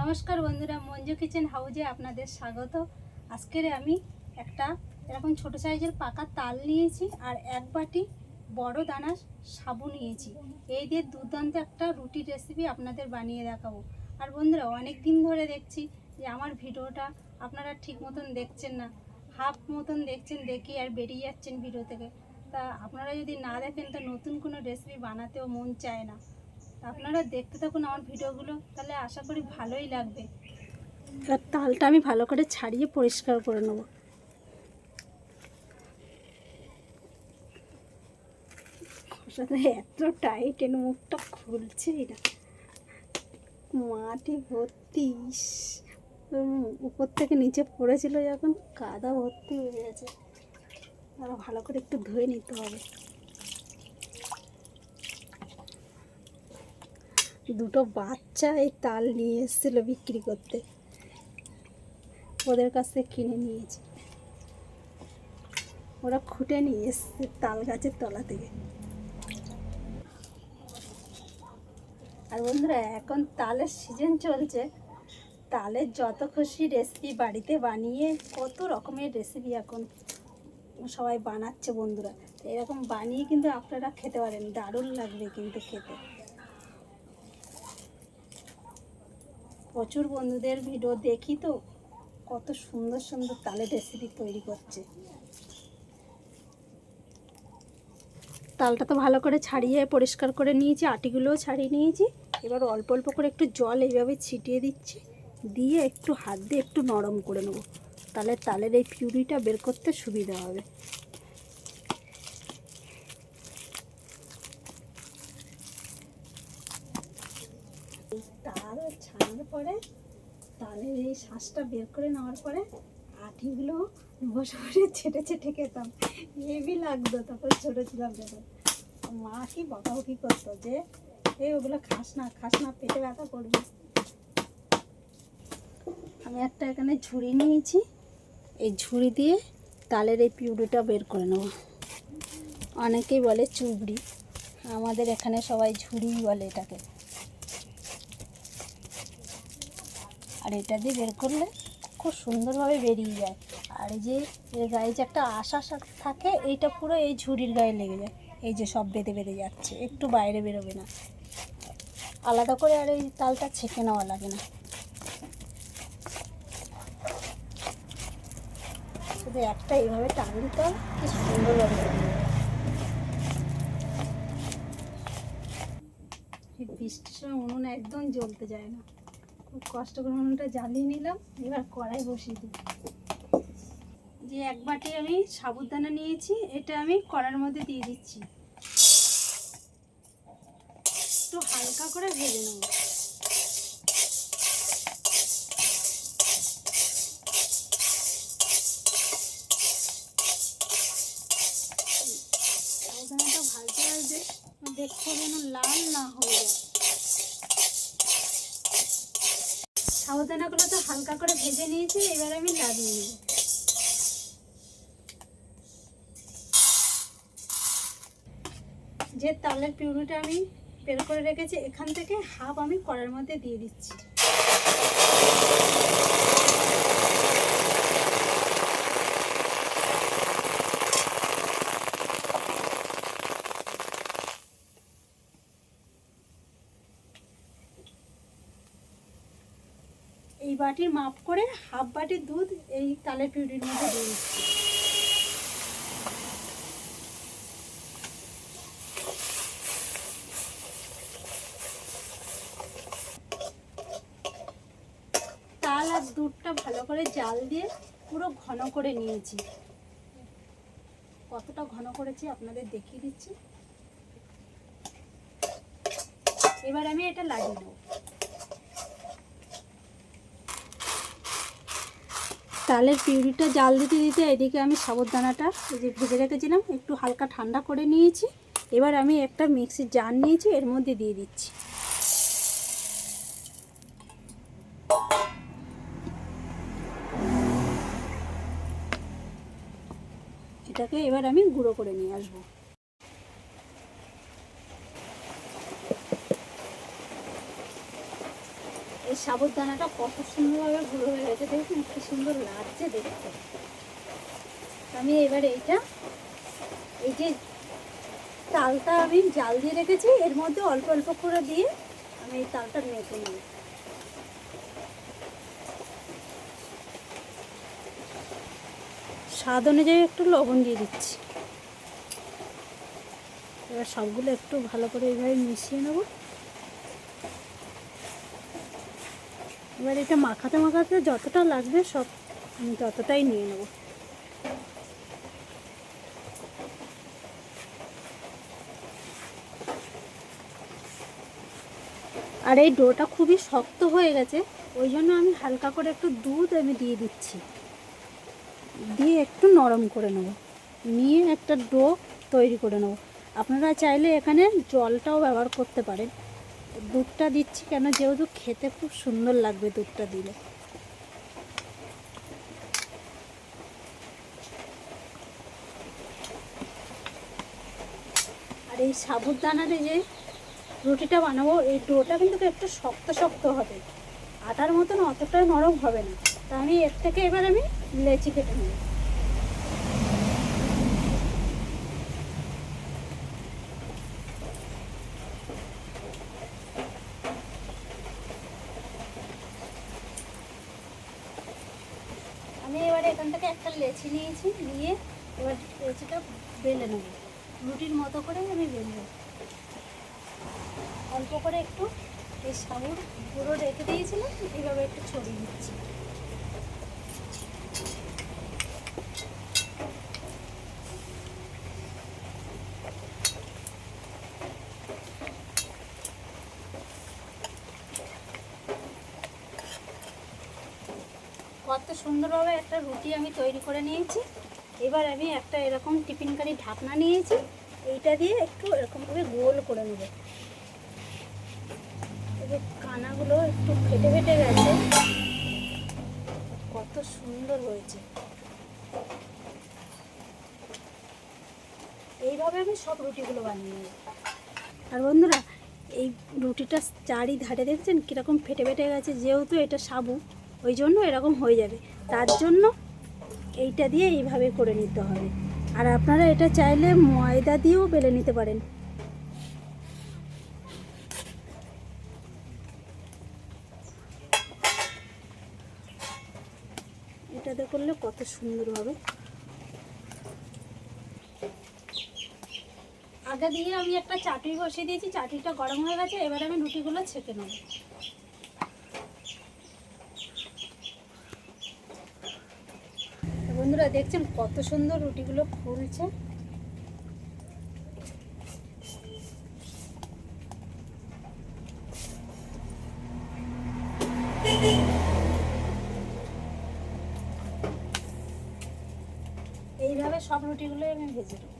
নমস্কার বন্ধুরা, মঞ্জু কিচেন হাউজে আপনাদের স্বাগত। আজকের আমি একটা এরকম ছোট সাইজের পাকা তাল নিয়েছি আর এক বাটি বড় দানা সাবু নিয়েছি। এই দিয়ে দুর্দান্ত একটা রুটি রেসিপি আপনাদের বানিয়ে দেখাবো। আর বন্ধুরা অনেক দিন ধরে দেখছি যে আমার ভিডিওটা আপনারা ঠিক মতন দেখছেন না। হাফ মতন দেখছেন, দেখি আর বেরিয়ে যাচ্ছেন ভিডিও থেকে। তা আপনারা যদি না দেখেন, তো নতুন কোনো রেসিপি বানাতেও মন চায় না। আপনারা দেখতে থাকুন আমার ভিডিওগুলো, তাহলে আশা করি ভালোই লাগবে। আর তালটা আমি ভালো করে ছাড়িয়ে পরিষ্কার করে নেব। এত টাইট এর মুখটা খুলছেই না মাটি ভর্তি উপর থেকে নিচে পড়েছিল যখন কাদা ভর্তি হয়ে গেছে। আর ভালো করে একটু ধুয়ে নিতে হবে। দুটো বাচ্চা এই তাল নিয়ে এসেছিল বিক্রি করতে। ওদের কাছ থেকে কিনে নিয়েছি। ওরা খুঁটে নিয়ে এসছে তাল গাছের তলা থেকে। আর বন্ধুরা, এখন তালের সিজন চলছে। তালের যত খুশি রেসিপি বাড়িতে বানিয়ে, কত রকমের রেসিপি এখন সবাই বানাচ্ছে বন্ধুরা। এরকম বানিয়ে কিন্তু আপনারা খেতে পারেন, দারুণ লাগবে কিন্তু খেতে। প্রচুর বন্ধুদের ভিডিও দেখি তো, কত সুন্দর সুন্দর তালের রেসিপি তৈরি করছে। তালটা তো ভালো করে ছাড়িয়ে পরিষ্কার করে নিয়েছি, আটিগুলোও ছাড়িয়ে নিয়েছি। এবার অল্প অল্প করে একটু জল এইভাবে ছিটিয়ে দিচ্ছি, দিয়ে একটু হাত দিয়ে একটু নরম করে নেব। তাহলে তালের এই পিউরিটা বের করতে সুবিধা হবে এই তাল ছাড়ানোর পরে তালের এই শ্বাসটা বের করে নেওয়ার পরে আঠিগুলো বসে বসে ছেটে ছেটে খেতাম। হেভি লাগতো, তখন ছোটো ছিলাম যখন। মা কি বকাবকি করতো যে এই ওগুলো খাস না খাস না, পেটে ব্যথা করবে। আমি একটা এখানে ঝুড়ি নিয়েছি। এই ঝুড়ি দিয়ে তালের এই পিউরিটা বের করে নেব। অনেকেই বলে চুবড়ি। আমাদের এখানে সবাই ঝুড়ি বলে এটাকে। আর এটা দিয়ে বের করলে খুব সুন্দরভাবে বেরিয়ে যায়। আর এই যে, এর গায়ে যে একটা আশা থাকে, এইটা পুরো এই ঝুড়ির গায়ে লেগে যায়। এই যে সব বেঁধে বেঁধে যাচ্ছে, একটু বাইরে বেরোবে না। আলাদা করে আর এই তালটা ছেঁকে নেওয়া লাগে না। শুধু একটা এইভাবে টান দিতে কি সুন্দরভাবে বৃষ্টির সময় উনুন একদম জ্বলতে যায় না। খুব কষ্ট করে উনুনটা জ্বালিয়ে নিলাম, এবার কড়াই বসিয়ে দিই। যে এক বাটি আমি সাবুদানা নিয়েছি, এটা আমি কড়ার মধ্যে দিয়ে দিচ্ছি। একটু হালকা করে ভেজে নেব। সাবুদানাটা দেখতে যেন লাল না হয়ে যায়। সাবুদানাগুলো তো হালকা করে ভেজে নিয়েছি, এবার আমি লাগিয়ে নেব যে তালের পিউরিটা আমি বের করে রেখেছি, এখান থেকে হাফ আমি কড়ার মধ্যে দিয়ে দিচ্ছি এই বাটির মাপ করে হাফ বাটি দুধ এই তালের পিউরির মধ্যে দিয়ে দিচ্ছি। তাল আর দুধটা ভালো করে জাল দিয়ে পুরো ঘন করে নিয়েছি। কতটা ঘন করেছি আপনাদের দেখিয়ে দিচ্ছি। এবার আমি এটা লাগিয়ে নেব তালের পিউরিটা জাল দিতে দিতে এদিকে আমি সাবুদানাটা এই যে ভেজে রেখেছিলাম, একটু হালকা ঠান্ডা করে নিয়েছি। এবার আমি একটা মিক্সির জার নিয়েছি, এর মধ্যে দিয়ে দিচ্ছি। এটাকে এবার আমি গুঁড়ো করে নিয়ে আসব। সাবুদানাটা কত সুন্দরভাবে গুঁড়ো হয়ে গেছে। দেখুন, কি সুন্দর লাগছে দেখতে। আমি এবার এইটা, এই যে তালটা আমি জাল দিয়ে রেখেছি, এর মধ্যে অল্প অল্প করে দিয়ে আমি এই তালটা মেখে নেব। স্বাদ অনুযায়ী একটু লবণ দিয়ে দিচ্ছি। এবার সবগুলো একটু ভালো করে এইভাবে মিশিয়ে নেব। এবার এটা মাখাতে মাখাতে যতটা লাগবে সব আমি ততটাই নিয়ে নেব। আর এই ডোটা খুবই শক্ত হয়ে গেছে, ওই জন্য আমি হালকা করে একটু দুধ আমি দিয়ে দিচ্ছি। দিয়ে একটু নরম করে নেব। নিয়ে একটা ডো তৈরি করে নেব। আপনারা চাইলে এখানে জলটাও ব্যবহার করতে পারেন। দুধটা দিচ্ছি কেন? যেহেতু খেতে খুব সুন্দর লাগবে দুধটা দিলে। আর এই সাবুদানার এই যে রুটিটা বানাবো, এই ডোটা কিন্তু একটু শক্ত শক্ত হবে। আটার মতন অতটা নরম হবে না। তা আমি এর থেকে এবার আমি লেচি কেটে নেব। আমি এবার এখান থেকে একটা লেচি নিয়েছি, নিয়ে এবার লেচিটা বেলে নেব। রুটির মতো করে আমি বেলব অল্প করে একটু এই সাবুর পুরো রেখে দিয়েছিলাম এইভাবে একটু ছড়িয়ে দিচ্ছি। কত সুন্দরভাবে একটা রুটি আমি তৈরি করে নিয়েছি। এবার আমি একটা এরকম টিফিন কারি ঢাকনা নিয়েছি। এইটা দিয়ে একটু এরকমভাবে গোল করে নেব। যে কানাগুলো একটু ফেটে ফেটে গেছে। কত সুন্দর হয়েছে। এইভাবে আমি সব রুটিগুলো বানিয়ে আর বন্ধুরা, এই রুটিটা চারি ধারে দেখছেন কীরকম ফেটে ফেটে গেছে, যেহেতু এটা সাবু ওই জন্য এরকম হয়ে যাবে। তার জন্য এইটা দিয়ে এইভাবে করে নিতে হবে। আর আপনারা এটা চাইলে ময়দা দিয়েও বেলে নিতে পারেন। এটাতে করলে কত সুন্দর হবে। আগে দিয়ে আমি একটা চাটুই বসিয়ে দিয়েছি চাটুইটা গরম হয়ে গেছে, এবার আমি রুটিগুলো ছেঁকে নেব। বন্ধুরা দেখছেন কত সুন্দর রুটিগুলো ফুলছে। এইভাবে সব রুটিগুলো আমি ভেজে নেব।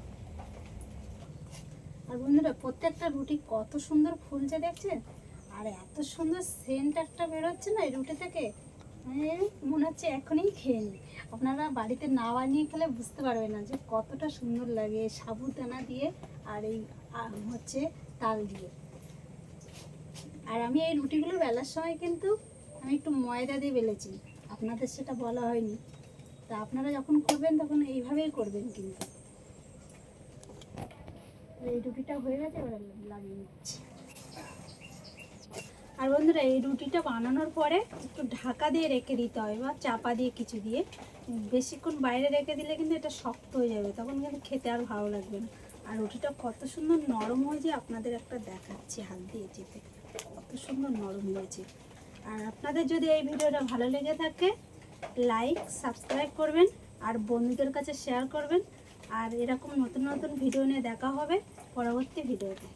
আর বন্ধুরা, প্রত্যেকটা রুটি কত সুন্দর ফুলছে দেখছেন? আর এত সুন্দর সেন্ট একটা বেরোচ্ছে না এই রুটি থেকে। মানে মনে হচ্ছে এখনই খেয়ে নিই আপনারা বাড়িতে না বানিয়ে খেলে বুঝতে পারবেন না যে কতটা সুন্দর লাগে সাবুদানা দিয়ে আর এই হচ্ছে তাল দিয়ে। আর আমি এই রুটিগুলো বেলার সময় কিন্তু আমি একটু ময়দা দিয়ে বেলেছি। আপনাদের সেটা বলা হয়নি। তা আপনারা যখন করবেন তখন এইভাবেই করবেন কিন্তু। এই রুটিটা হয়ে গেছে, এবার লাগিয়ে নিচ্ছি। আর বন্ধুরা, এই রুটিটা বানানোর পরে একটু ঢাকা দিয়ে রেখে দিতে হয় বা চাপা দিয়ে কিছু দিয়ে। বেশিক্ষণ বাইরে রেখে দিলে কিন্তু এটা শক্ত হয়ে যাবে, তখন কিন্তু খেতে আর ভালো লাগবে না। আর রুটিটা কত সুন্দর নরম হয়েছে আপনাদের একটা দেখাচ্ছি হাত দিয়ে চেপে। কত সুন্দর নরম হয়েছে। আর আপনাদের যদি এই ভিডিওটা ভালো লেগে থাকে, লাইক, সাবস্ক্রাইব করবেন আর বন্ধুদের কাছে শেয়ার করবেন। আর এরকম নতুন নতুন ভিডিও নিয়ে দেখা হবে পরবর্তী ভিডিওতে।